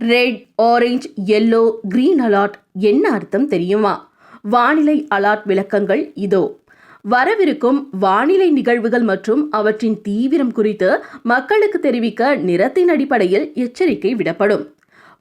Red orange yellow green alert என்ன அர்த்தம் தெரியுமா? வானிலை அலாட் விளக்கங்கள் இதோ. வரவிருக்கும் வானிலை நிகழ்வுகள் மற்றும் அவற்றின் தீவிரம் குறித்து மக்களுக்கு தெரிவிக்க நிறத்தின் அடிப்படையில் எச்சரிக்கை விடப்படும்.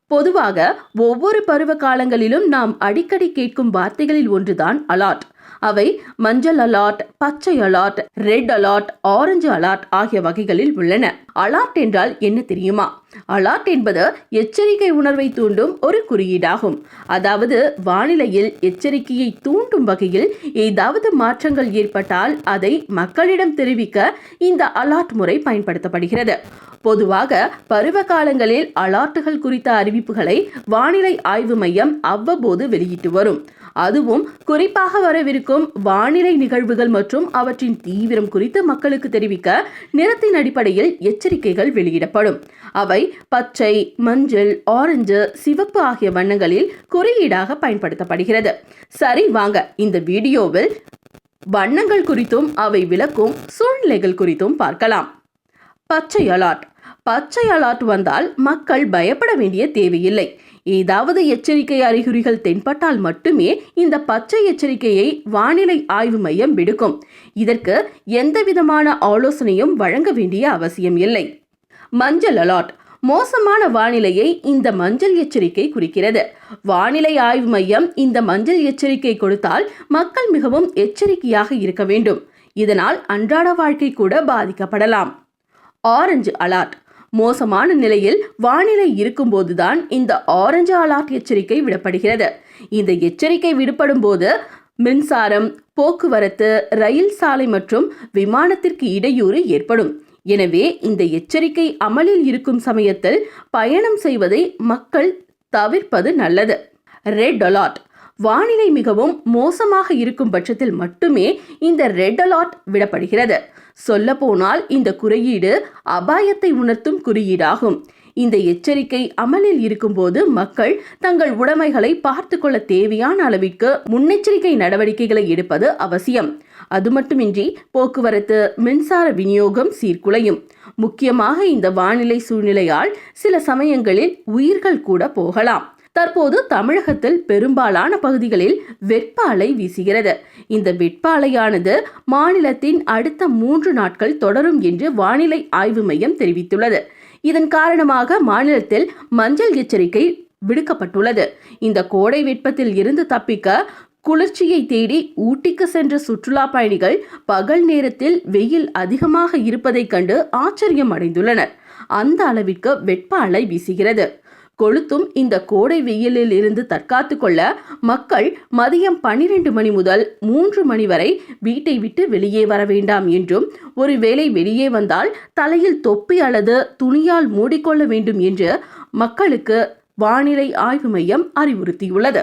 பொதுவாக ஒவ்வொரு பருவ காலங்களிலும் நாம் அடிக்கடி கேட்கும் வார்த்தைகளில் ஒன்றுதான் அலாட் அவை மஞ்சள் அலாட் பச்சை alert red alert orange alert ஆகிய வகைகளில் உள்ளன. அலாட் என்றால் என்ன தெரியுமா? அலாட் என்பது எச்சரிக்கை உணர்வை தூண்டும் ஒரு குறியீடாகும். அதாவது வானிலையில் எச்சரிக்கையை தூண்டும் வகையில் ஏதாவது மாற்றங்கள் ஏற்பட்டால் அதை மக்களிடம் தெரிவிக்க இந்த அலாட் முறை பயன்படுத்தப்படுகிறது. பொதுவாக பருவ காலங்களில் அலாட்டுகள் குறித்த அறிவிப்புகளை வானிலை ஆய்வு மையம் அவ்வப்போது வெளியிட்டு வரும். அதுவும் குறிப்பாக வரவிருக்கும் வானிலை நிகழ்வுகள் மற்றும் அவற்றின் தீவிரம் குறித்து மக்களுக்கு தெரிவிக்க நிறத்தின் அடிப்படையில் எச்சரிக்கைகள் வெளியிடப்படும். அவை பச்சை மஞ்சள் ஆரஞ்சு சிவப்பு ஆகிய வண்ணங்களில் குறியீடாக பயன்படுத்தப்படுகிறது. சரி வாங்க. இந்த வீடியோவில் வண்ணங்கள் குறித்தும் அவை விளக்கும் சூழ்நிலைகள் குறித்தும் பார்க்கலாம். பச்சை அலாட். பச்சை அலாட் வந்தால் மக்கள் பயப்பட வேண்டிய தேவையில்லை. ஏதாவது எச்சரிக்கை அறிகுறிகள் தென்பட்டால் மட்டுமே இந்த பச்சை எச்சரிக்கையை வானிலை ஆய்வு மையம் விடுக்கும். இதற்கு எந்த விதமான ஆலோசனையும் வழங்க வேண்டிய அவசியம் இல்லை. மஞ்சள் அலாட் மோசமான வானிலையை இந்த மஞ்சள் எச்சரிக்கை குறிக்கிறது. வானிலை ஆய்வு மையம் இந்த மஞ்சள் எச்சரிக்கை கொடுத்தால் மக்கள் மிகவும் எச்சரிக்கையாக இருக்க வேண்டும். இதனால் அன்றாட வாழ்க்கை கூட பாதிக்கப்படலாம். ஆரஞ்சு அலாட் மோசமான நிலையில் வானிலை இருக்கும்போதுதான் இந்த ஆரஞ்சு அலர்ட் எச்சரிக்கை விடப்படுகிறது. இந்த எச்சரிக்கை விடுபடும் போது மின்சாரம் போக்குவரத்து ரயில் சாலை மற்றும் விமானத்திற்கு இடையூறு ஏற்படும். எனவே இந்த எச்சரிக்கை அமலில் இருக்கும் சமயத்தில் பயணம் செய்வதை மக்கள் தவிர்ப்பது நல்லது. ரெட் அலாட் வானிலை மிகவும் மோசமாக இருக்கும் பட்சத்தில் மட்டுமே இந்த ரெட் அலாட் விடப்படுகிறது. சொல்லப்போனால் இந்த குறியீடு அபாயத்தை உணர்த்தும் குறியீடாகும். இந்த எச்சரிக்கை அமலில் இருக்கும்போது மக்கள் தங்கள் உடைமைகளை பார்த்து கொள்ள தேவையான அளவிற்கு முன்னெச்சரிக்கை நடவடிக்கைகளை எடுப்பது அவசியம். அது மட்டுமின்றி போக்குவரத்து மின்சார விநியோகம் சீர்குலையும். முக்கியமாக இந்த வானிலை சூழ்நிலையால் சில சமயங்களில் உயிர்கள் கூட போகலாம். தற்போது தமிழகத்தில் பெரும்பாலான பகுதிகளில் வெப்ப அலை வீசுகிறது. இந்த வெப்ப அலையானது மாநிலத்தின் அடுத்த மூன்று நாட்கள் தொடரும் என்று வானிலை ஆய்வு மையம் தெரிவித்துள்ளது. இதன் காரணமாக மாநிலத்தில் மஞ்சள் எச்சரிக்கை விடுக்கப்பட்டுள்ளது. இந்த கோடை வெப்பத்தில் இருந்து தப்பிக்க குளிர்ச்சியை தேடி ஊட்டிக்கு சென்ற சுற்றுலா பயணிகள் பகல் நேரத்தில் வெயில் அதிகமாக இருப்பதைக் கண்டு ஆச்சரியம் அடைந்துள்ளனர் அந்த அளவிற்கு வெப்ப அலை வீசுகிறது. கொளுத்தும் இந்த கோடை வெயிலில் இருந்து தற்காத்து கொள்ள மக்கள் மதியம் பனிரெண்டு மணி முதல் மூன்று மணி வரை வீட்டை விட்டு வெளியே வர வேண்டாம் என்றும் ஒருவேளை வெளியே வந்தால் தலையில் தொப்பி அல்லது துணியால் மூடிக்கொள்ள வேண்டும் என்று மக்களுக்கு வானிலை ஆய்வு மையம் அறிவுறுத்தியுள்ளது.